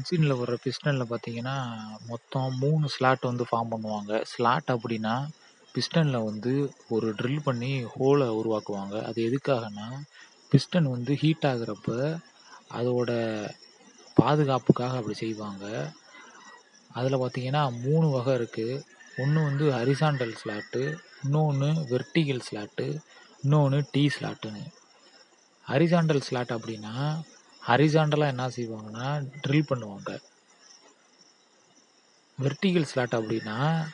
இன்ஜினில் வர பிஸ்டனில் பார்த்தீங்கன்னா, மொத்தம் மூணு ஸ்லாட் வந்து ஃபார்ம் பண்ணுவாங்க. ஸ்லாட் அப்படின்னா, பிஸ்டனில் வந்து ஒரு ட்ரில் பண்ணி ஹோலை உருவாக்குவாங்க. அது எதுக்காகன்னா, பிஸ்டன் வந்து ஹீட் ஆகுறப்ப, அதோட பாதுகாப்புக்காக அப்படி செய்வாங்க. அதில் பார்த்தீங்கன்னா மூணு வகை இருக்குது ஒன்று வந்து ஹரிசாண்டல் ஸ்லாட்டு, இன்னொன்று வெர்டிகல் ஸ்லாட்டு, இன்னொன்று டி ஸ்லாட்டுன்னு. ஹரிசாண்டல் ஸ்லாட் அப்படின்னா, ஹரிசாண்டலாக என்ன செய்வாங்கன்னா, ட்ரில் பண்ணுவாங்க. வெர்டிகல் ஸ்லாட் அப்படின்னா,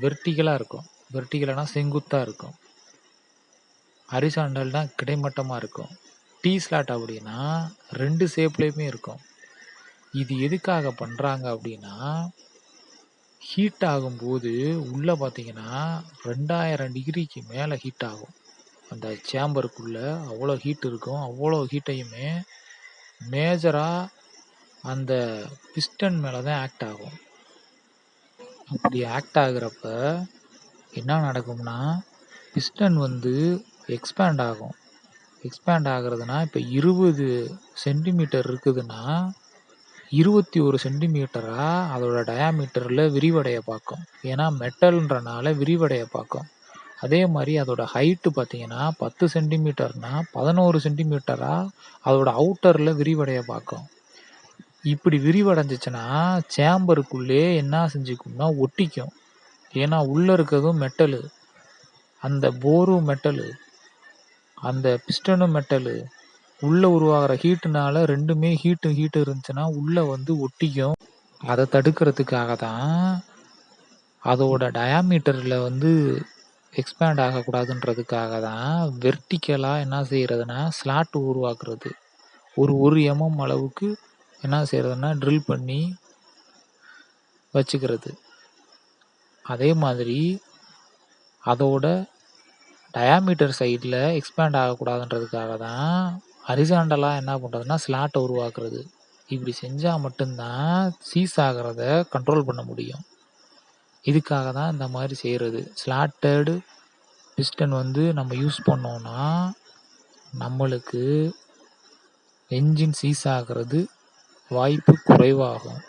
வெர்டிகலாக இருக்கும். வெர்டிகல்னா செங்குத்தாக இருக்கும். ஹரிசான்டல்னா கிடைமட்டமாக இருக்கும். டி ஸ்லாட் அப்படின்னா ரெண்டு ஷேப்லேயுமே இருக்கும். இது எதுக்காக பண்ணுறாங்க அப்படின்னா, ஹீட் ஆகும்போது உள்ளே பார்த்தீங்கன்னா, 2000 டிகிரிக்கு மேலே ஹீட் ஆகும். அந்த சேம்பருக்குள்ளே அவ்வளோ ஹீட் இருக்கும். அவ்வளோ ஹீட்டையுமே மேஜராக அந்த பிஸ்டன் மேலே தான் ஆக்ட் ஆகும். அப்படி ஆக்ட் ஆகுறப்ப என்ன நடக்கும்னா, பிஸ்டன் வந்து எக்ஸ்பேண்ட் ஆகும். எக்ஸ்பேண்ட் ஆகுறதுனா, இப்போ இருபது சென்டிமீட்டர் இருக்குதுன்னா, இருபத்தி ஒரு சென்டிமீட்டராக அதோட டயாமீட்டரில் விரிவடைய பார்க்கும். ஏன்னா மெட்டல்ன்றனால விரிவடைய பார்க்கும். அதே மாதிரி அதோட ஹைட்டு பார்த்தீங்கன்னா, 10 சென்டிமீட்டர்னா பதினோரு சென்டிமீட்டராக அதோட அவுட்டரில் விரிவடைய பார்க்கும். இப்படி விரிவடைஞ்சிச்சுன்னா சேம்பருக்குள்ளே என்ன செஞ்சுக்கும்னா ஒட்டிக்கும். ஏன்னா உள்ளே இருக்கிறதும் மெட்டலு. அந்த போரும் மெட்டலு. அந்த பிஸ்டனும் மெட்டலு. உள்ளே உருவாகிற ஹீட்டுனால ரெண்டுமே ஹீட்டு ஹீட்டு இருந்துச்சுன்னா, உள்ளே வந்து ஒட்டிக்கும். அதை தடுக்கிறதுக்காக தான், அதோட டயாமீட்டரில் வந்து எக்ஸ்பேண்ட் ஆகக்கூடாதுன்றதுக்காக தான், வெர்டிக்கலாக என்ன செய்கிறதுனா ஸ்லாட் உருவாக்குறது. ஒரு ஒரு எம்.எம் அளவுக்கு என்ன செய்கிறதுனா ட்ரில் பண்ணி வச்சுக்கிறது. அதே மாதிரி அதோட டயாமீட்டர் சைடில் எக்ஸ்பேண்ட் ஆகக்கூடாதுன்றதுக்காக தான், ஹரிசாண்டலாக என்ன பண்ணுறதுனா ஸ்லாட்டை உருவாக்குறது. இப்படி செஞ்சால் மட்டும்தான் சீஸ் ஆகிறத கண்ட்ரோல் பண்ண முடியும். இதுக்காக தான் இந்த மாதிரி செய்கிறது ஸ்லாட்டடு பிஸ்டன் வந்து நம்ம யூஸ் பண்ணோம்னா, நம்மளுக்கு என்ஜின் சீஸ் ஆகிறது வாய்ப்பு குறைவாகும்.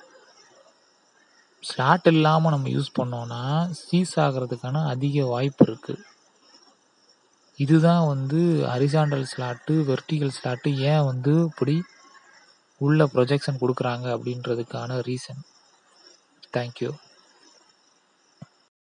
ஸ்லாட் இல்லாமல் நம்ம யூஸ் பண்ணோம்னா, சீஸ் ஆகிறதுக்கான அதிக வாய்ப்பு இருக்குது இதுதான் வந்து ஹரிசாண்டல் ஸ்லாட்டு, வெர்டிகல் ஸ்லாட்டு ஏன் வந்து இப்படி உள்ள ப்ரொஜெக்ஷன் கொடுக்குறாங்க அப்படின்றதுக்கான ரீசன். Thank you.